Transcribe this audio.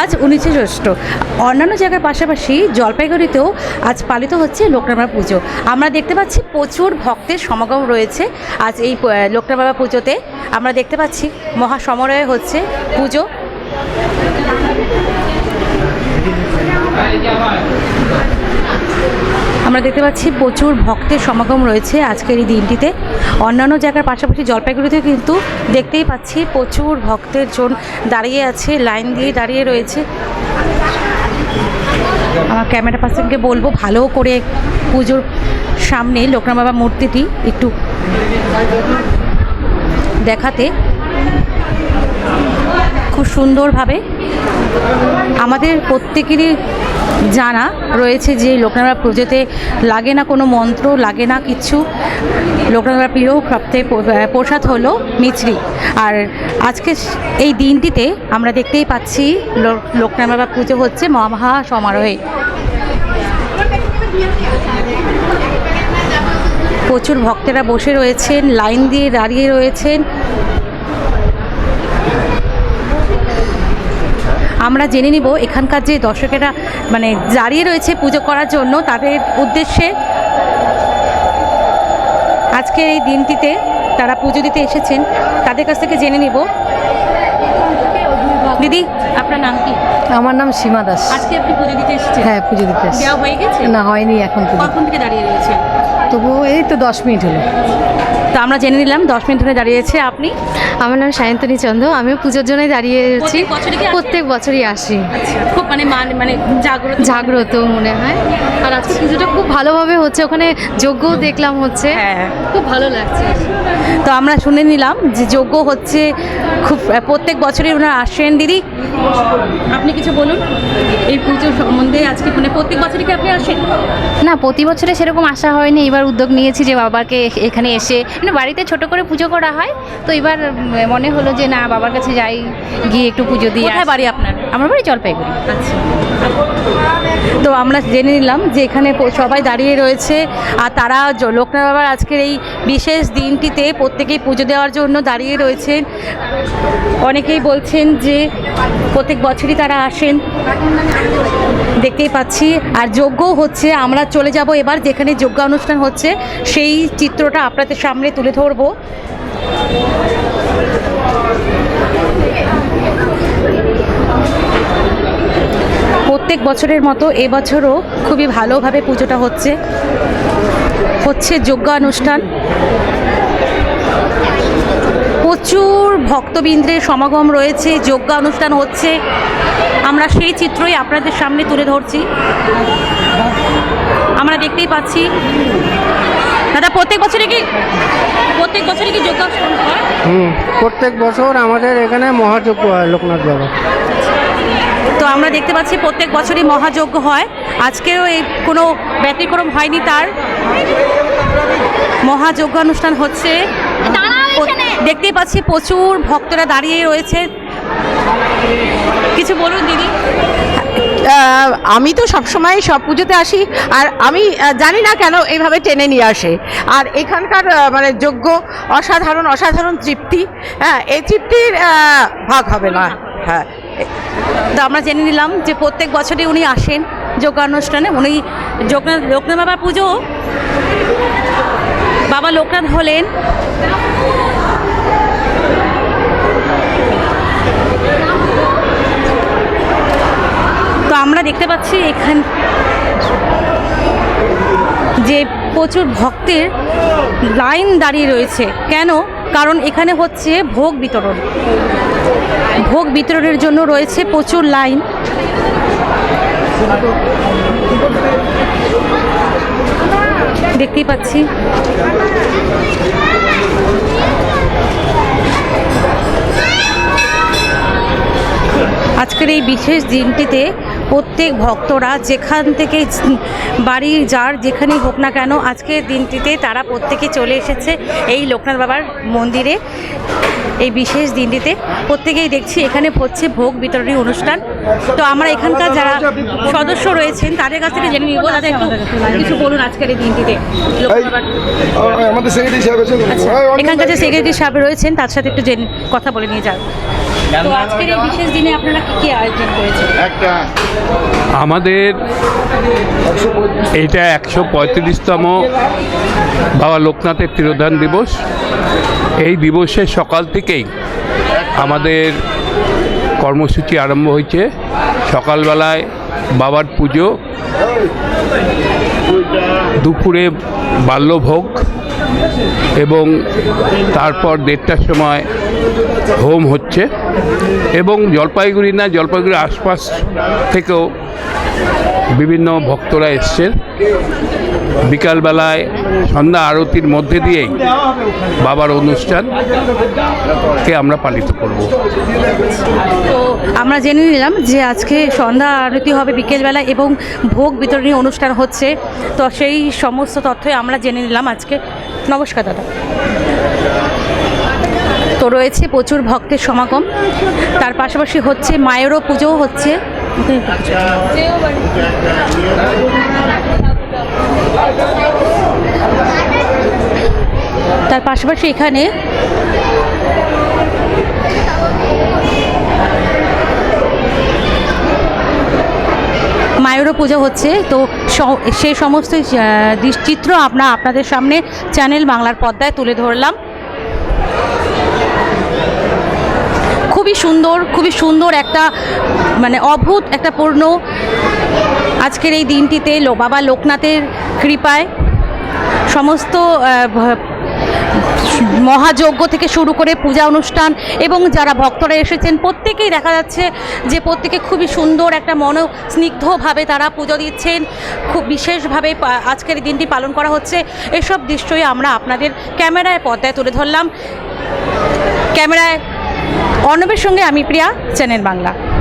আজ উনিশে জ্যৈষ্ঠ। অন্যান্য জায়গার পাশাপাশি জলপাইগুড়িতেও আজ পালিত হচ্ছে লোকনামা পুজো। আমরা দেখতে পাচ্ছি প্রচুর ভক্তের সমাগম রয়েছে আজ এই আহ, লোকনামা পুজোতে। আমরা দেখতে পাচ্ছি মহা সমারোহে হচ্ছে পুজো। আমরা দেখতে পাচ্ছি প্রচুর ভক্তের সমাগম রয়েছে আজকের এই দিনটিতে। অন্যান্য জায়গার পাশাপাশি জলপাইগুড়িতেও কিন্তু দেখতেই পাচ্ছি প্রচুর ভক্তের জন দাঁড়িয়ে আছে, লাইন দিয়ে দাঁড়িয়ে রয়েছে। আমার ক্যামেরা পার্সনকে বলব, ভালো করে পুজোর সামনে লোকনাথ বাবা মূর্তিটি একটু দেখাতে। খুব সুন্দরভাবে আমাদের প্রত্যেকেরই জানা রয়েছে যে লোকনাথ পুজোতে লাগে না কোনো মন্ত্র, লাগে না কিচ্ছু লোকনাথ প্রিয় সপ্তাহে প্রসাদ হলো মিছরি। আর আজকে এই দিনটিতে আমরা দেখতেই পাচ্ছি লোকনাথ বাবা পুজো হচ্ছে মহা সমারোহে। প্রচুর ভক্তেরা বসে রয়েছেন, লাইন দিয়ে দাঁড়িয়ে রয়েছেন। আমরা জেনে নিব এখানকার যে দর্শকেরা মানে দাঁড়িয়ে রয়েছে পুজো করার জন্য তাদের উদ্দেশ্যে। আজকের এই দিনটিতে তারা পুজো দিতে এসেছেন। তাদের কাছ থেকে জেনে নিব। দিদি আপনার নাম কি? আমার নাম সীমা দাস। আজকে আপনি পুজো দিতে এসেছেন? হ্যাঁ পুজো দিতে। দেওয়া হয়ে গেছে? না হয়নি এখন কখন থেকে দাঁড়িয়ে রয়েছে তবুও এই তো দশ মিনিট হলো। তো আমরা জেনে নিলাম দশ মিনিট ধরে দাঁড়িয়েছে আপনি। আমার নাম সায়ন্তনী চন্দ্র আমিও পুজোর জন্যই দাঁড়িয়ে আছি প্রত্যেক বছরই কি প্রত্যেক বছরই আসি। খুব মানে মান মানে জাগ্রত জাগ্রত মনে হয়। আর আজকে পুজোটা খুব ভালোভাবে হচ্ছে ওখানে যজ্ঞও দেখলাম হচ্ছে। হ্যাঁ। খুব ভালো লাগছে। তো আমরা শুনে নিলাম যে যজ্ঞ হচ্ছে খুব প্রত্যেক বছরই ওনারা আসেন। দিদি আপনি কিছু বলুন? এই পুজো সম্বন্ধে আজকে মানে প্রত্যেক বছরই কি আপনি আসেন? না প্রতি বছরে সেরকম আসা হয়নি। এবার উদ্যোগ নিয়েছি যে বাবাকে এখানে এসে মানে বাড়িতে ছোট করে পুজো করা হয়। তো এবার মনে হলো যে না বাবার কাছে যাই গিয়ে একটু পুজো দিয়ে বাড়ি আপনার? আমার বাড়ি জলপাইগুড়ি। আচ্ছা। তো আমরা জেনে নিলাম যে এখানে সবাই দাঁড়িয়ে রয়েছে আর তারা লোকনাথ বাবার আজকের এই বিশেষ দিনটিতে প্রত্যেকেই পুজো দেওয়ার জন্য দাঁড়িয়ে রয়েছেন। অনেকেই বলছেন যে প্রত্যেক বছরই তারা আসেন। দেখতেই পাচ্ছি। আর যজ্ঞ হচ্ছে, আমরা চলে যাব এবার যেখানে যজ্ঞ অনুষ্ঠান হচ্ছে, সেই চিত্রটা আপনাদের সামনে তুলে ধরবো। প্রত্যেক বছরের মতো এবছরও খুবই ভালোভাবে পুজোটা হচ্ছে। হচ্ছে যজ্ঞ অনুষ্ঠান প্রচুর ভক্তবৃন্দের সমাগম রয়েছে যজ্ঞ অনুষ্ঠান হচ্ছে। আমরা সেই চিত্রই আপনাদের সামনে তুলে ধরছি। আমরা দেখতেই পাচ্ছি। দাদা, প্রত্যেক বছরে কি প্রত্যেক বছরে কি হয়? হুম, প্রত্যেক বছর আমাদের এখানে মহাযজ্ঞ হয় লোকনাথ বাবা। তো আমরা দেখতে পাচ্ছি প্রত্যেক বছরই মহাযজ্ঞ হয়। আজকেও এই কোনো ব্যতিক্রম হয়নি তার। মহাযজ্ঞ অনুষ্ঠান হচ্ছে দেখতেই পাচ্ছি প্রচুর ভক্তরা দাঁড়িয়ে রয়েছে। কিছু বলুন দিদি। আমি তো সবসময় সব পুজোতে আসি আর আমি জানি না কেন এইভাবে টেনে নিয়ে আসে। আর এখানকার মানে যোগ্য অসাধারণ অসাধারণ তৃপ্তি হ্যাঁ এই তৃপ্তির ভাগ হবে না। হ্যাঁ তো আমরা জেনে নিলাম যে প্রত্যেক বছরই উনি আসেন যোগা অনুষ্ঠানে উনি যোগনাথ লোকনাথ বাবা পুজো। বাবা লোকনাথ হলেন। তো আমরা দেখতে পাচ্ছি এখান যে প্রচুর ভক্তের লাইন দাঁড়িয়ে রয়েছে। কেন? কারণ এখানে হচ্ছে ভোগ বিতরণ। ভোগ বিতরণের জন্য রয়েছে প্রচুর লাইন। দেখতেই পাচ্ছি। আজকের এই বিশেষ দিনটিতে প্রত্যেক ভক্তরা যেখান থেকে বাড়ির যার যেখানেই হোক না কেন আজকের দিনটিতে তারা প্রত্যেকে চলে এসেছে এই লোকনাথ বাবার মন্দিরে। এই বিশেষ দিনটিতে প্রত্যেকেই দেখছি এখানে হচ্ছে ভোগ বিতরণী অনুষ্ঠান। তো আমরা এখানকার যারা সদস্য রয়েছেন তাদের কাছ থেকে জেনে নিব। তাদের একটু কিছু বলুন আজকের এই দিনটিতে। আচ্ছা এখানকার যে সেক্রেটারি সাহেব রয়েছেন তার সাথে একটু জেনে কথা বলে নিয়ে যান। তো আজকের এই বিশেষ দিনে আপনারা কি কি আয়োজন করেছেন? আমাদের এটা একশো পঁয়ত্রিশতম বাবা লোকনাথের তিরোধান দিবস। এই দিবসের সকাল থেকেই আমাদের কর্মসূচি আরম্ভ হয়েছে। সকালবেলায় বাবার পুজো দুপুরে বাল্যভোগ এবং তারপর দেড়টার সময় হোম হচ্ছে এবং জলপাইগুড়ি না, জলপাইগুড়ির আশপাশ থেকেও বিভিন্ন ভক্তরা এসছেন। বিকালবেলায় সন্ধ্যা আরতির মধ্যে দিয়েই বাবার অনুষ্ঠানকে আমরা পালিত করব। তো আমরা জেনে নিলাম যে আজকে সন্ধ্যা আরতি হবে বিকেলবেলা এবং ভোগ বিতরণী অনুষ্ঠান হচ্ছে। তো সেই সমস্ত তথ্যই আমরা জেনে নিলাম আজকে। নমস্কার দাদা। তো রয়েছে প্রচুর ভক্তের সমাগম। তার পাশাপাশি হচ্ছে মায়েরও পুজোও হচ্ছে। তার পাশাপাশি এখানে মায়েরও পুজো হচ্ছে। তো সেই সমস্ত চিত্র আমরা আপনাদের সামনে চ্যানেল বাংলার পর্দায় তুলে ধরলাম। খুবই সুন্দর খুবই সুন্দর একটা মানে অদ্ভুত একটা পূর্ণ আজকের এই দিনটিতে বাবা লোকনাথের কৃপায় সমস্ত মহাযজ্ঞ থেকে শুরু করে পূজা অনুষ্ঠান এবং যারা ভক্তরা এসেছেন, প্রত্যেকেই দেখা যাচ্ছে যে প্রত্যেকে খুবই সুন্দর একটা মন স্নিগ্ধভাবে তারা পুজো দিচ্ছেন। খুব বিশেষভাবে আজকের দিনটি পালন করা হচ্ছে। এসব দৃশ্যই আমরা আপনাদের ক্যামেরায় পর্দায় তুলে ধরলাম। ক্যামেরায় অর্ণবের সঙ্গে আমি প্রিয়া চ্যানেল বাংলা।